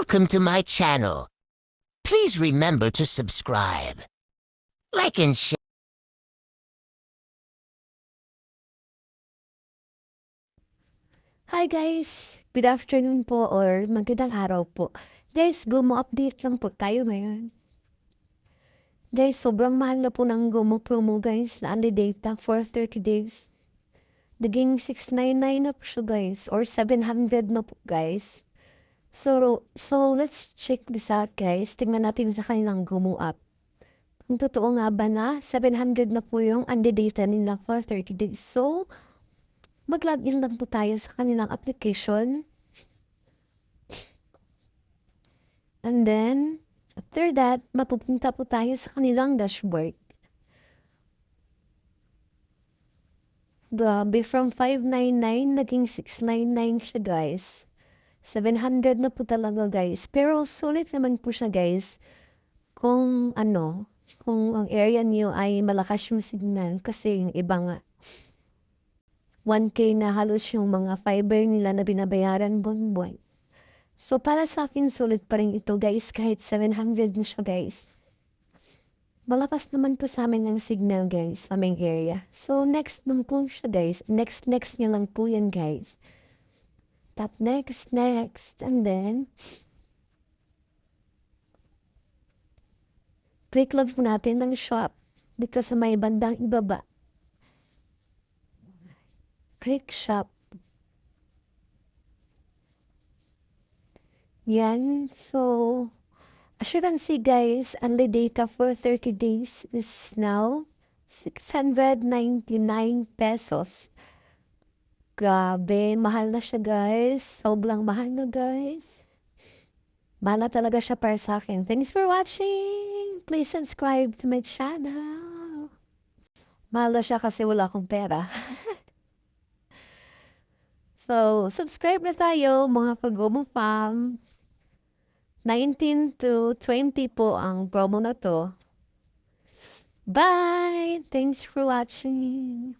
Welcome to my channel. Please remember to subscribe, like and share. Hi guys! Good afternoon po or magandang araw po. Guys, Gomo update lang po tayo ngayon. Guys, sobrang mahal na po ng Gomo promo guys na only data for 30 days. Naging 699 na po siya guys or 700 na po guys. So, so let's check this out guys. Tingnan natin sa kanilang Gomo app. Kung totoo nga ba na 700 na po yung only data nila for 30 days. So, mag-login lang po tayo sa kanilang application. And then, after that, mapupunta po tayo sa kanilang dashboard. Grabe, from 599, naging 699 siya, guys. 700 na po talaga, guys. Pero, sulit naman po siya, guys. Kung, ano, kung ang area niyo ay malakas yung signal. Kasi yung iba nga, 1K na halos yung mga fiber nila na binabayaran buwan-buwan. So, para sa akin, sulit pa rin ito, guys, kahit 700 na siya, guys. Malapas naman po sa amin ng signal, guys, aming area. So, next lang po siya, guys. Next, next niya lang po yan, guys. Tap next, next, and then, lang po natin ng shop dito sa may bandang ibaba. Click shop. Yan. So, as you can see guys, only data for 30 days is now 699 pesos. Grabe, mahal na siya guys. Sobrang mahal na guys. Mahal na talaga siya para sa akin. Thanks for watching. Please subscribe to my channel. Mahal na siya kasi wala akong pera. So, subscribe na tayo mga Pagomo Fam. 19 to 20 po ang promo na to. Bye! Thanks for watching.